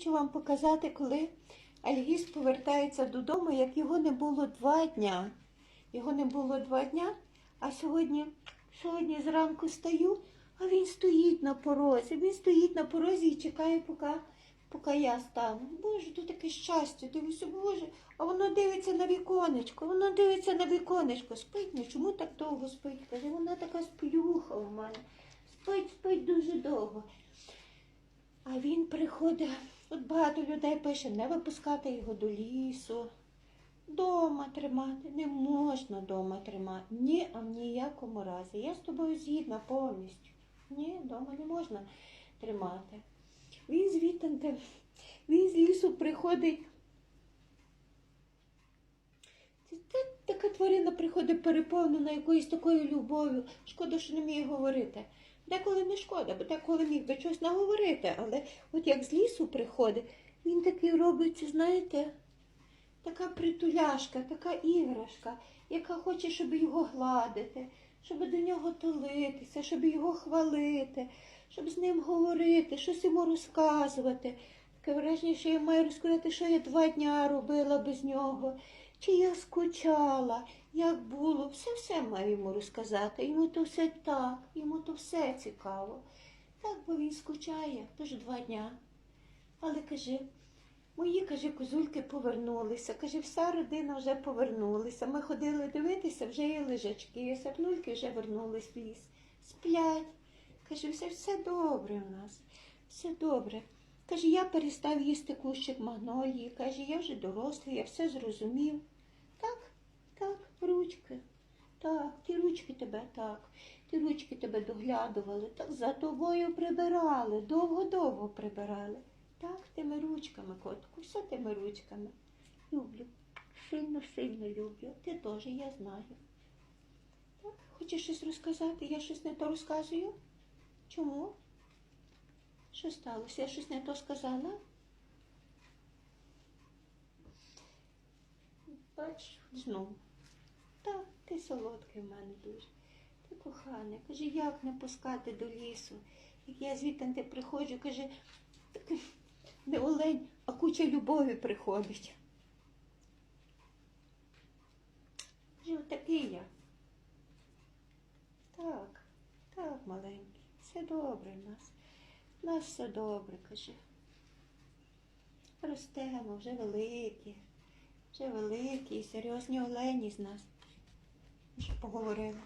хочу вам показати, коли Альгіз повертається додому, як його не було два дня. Його не було два дня, а сьогодні, сьогодні зранку стою, а він стоїть на порозі. Він стоїть на порозі і чекає, поки, поки я стану. Боже, то таке щастя, дивлюся, Боже, а воно дивиться на віконечко, воно дивиться на віконечко. Спить, ну чому так довго спить? Каже, вона така сплюха у мене. Спить, спить дуже довго. А він приходить, от багато людей пише, не випускати його до лісу. Дома тримати, не можна дома тримати. Ні, а в ніякому разі. Я з тобою згідна повністю. Ні, дома не можна тримати. Він звідти, він з лісу приходить. Та- така тварина приходить переповнена якоюсь такою любов'ю. Шкода, що не вміє говорити. Деколи не шкода, бо деколи міг би щось наговорити, але от як з лісу приходить, він такий робиться, знаєте, така притуляшка, така іграшка, яка хоче, щоб його гладити, щоб до нього тулитися, щоб його хвалити, щоб з ним говорити, щось йому розказувати. Таке враження, що я маю розказати, що я два дня робила без нього, чи я скучала, як було. Все-все маю йому розказати. Йому то все так, йому то все цікаво. Так, бо він скучає, тож два дня. Але кажи, Мої, каже, козульки повернулися. Каже, вся родина вже повернулася. Ми ходили дивитися, вже є лежачки, сапнульки вже вернулись в ліс. Сплять. Каже, все, все добре в нас, все добре. Каже, я перестав їсти кущик магнолії. Каже, я вже дорослий, я все зрозумів. Так, так, ручки. Так, ті ручки тебе так, ті ручки тебе доглядували, так за тобою прибирали, довго-довго прибирали. Так, тими ручками, котку, все тими ручками. Люблю. Сильно-сильно люблю. Ти теж, я знаю. Так, хочеш щось розказати? Я щось не то розказую? Чому? Що сталося? Я щось не то сказала? Бач, знову. Так, ти солодкий в мене дуже. Ти коханий. Каже, як не пускати до лісу? Як я звідти приходжу, каже, «Так не олень, а куча любові приходить. Каже, отакий я. Так, так, маленький, все добре в нас. У нас все добре, каже. Ростемо, вже великі, вже великі, серйозні олені з нас. Ж поговорили.